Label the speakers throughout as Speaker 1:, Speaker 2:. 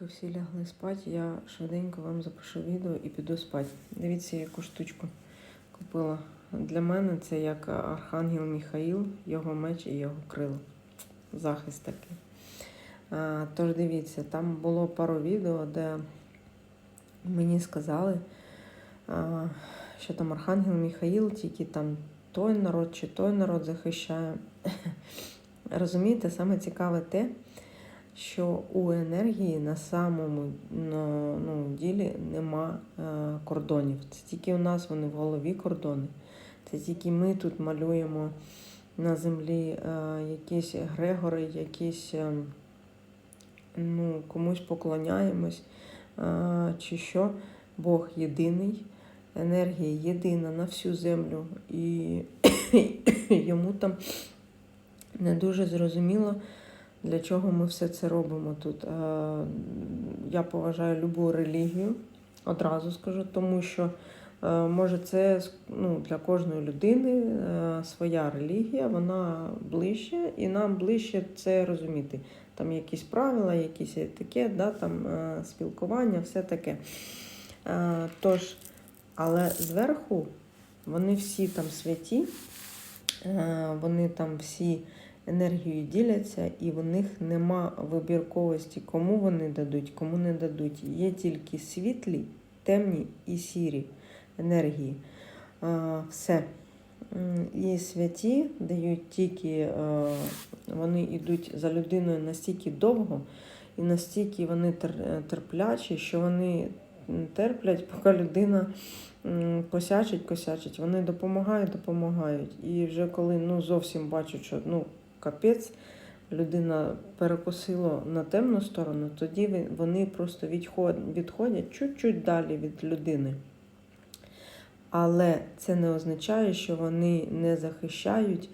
Speaker 1: Поки всі лягли спати, я швиденько вам запишу відео і піду спати. Дивіться, яку штучку купила. Для мене це як Архангел Міхаїл, його меч і його крило. Захист такий. А, тож дивіться, там було пару відео, де мені сказали, а, що там Архангел Міхаїл тільки там той народ чи той народ захищає. Розумієте, саме цікаве те, що у енергії на самому ну, ділі нема е, кордонів. Це тільки у нас вони в голові кордони. Це тільки ми тут малюємо на землі е, якісь Грегори, якісь е, ну, комусь поклоняємось, чи що. Бог єдиний, енергія єдина на всю землю, і йому там не дуже зрозуміло, для чого ми все це робимо тут. Е, Я поважаю любу релігію, одразу скажу, тому що е, може це ну, для кожної людини е, своя релігія, вона ближче, і нам ближче це розуміти. Там якісь правила, якісь етикет, да, там спілкування, все таке. Тож, але зверху вони всі там святі, вони там всі енергією діляться, і в них нема вибірковості, кому вони дадуть, кому не дадуть. Є тільки світлі, темні і сірі енергії. Все. І святі дають тільки, е, вони йдуть за людиною настільки довго і настільки вони терплячі, що вони терплять, поки людина косячить, косячить. Вони допомагають, допомагають. І вже коли ну, зовсім бачать, що ну, капець, людина перекосила на темну сторону, тоді вони просто відходять чуть-чуть далі від людини. Але це не означає, що вони не захищають,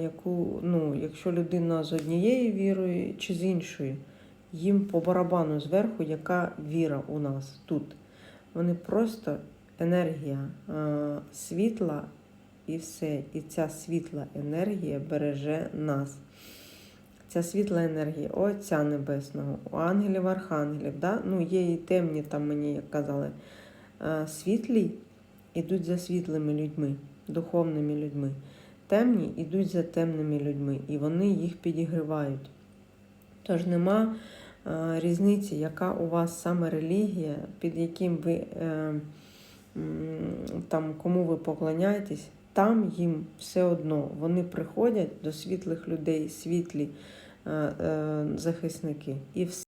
Speaker 1: яку, ну, якщо людина з однією вірою чи з іншою, їм по барабану зверху, яка віра у нас тут. Вони просто енергія світла і все. І ця світла енергія береже нас. Ця світла енергія Отця Небесного, у ангелів, архангелів. Да? Ну, є і темні, там мені як казали, е, світлі йдуть за світлими людьми, духовними людьми. Темні йдуть за темними людьми, і вони їх підігривають. Тож нема е, різниці, яка у вас саме релігія, під яким ви е, там, кому ви поклоняєтесь, там їм все одно вони приходять до світлих людей, світлі е, е, захисники. І все.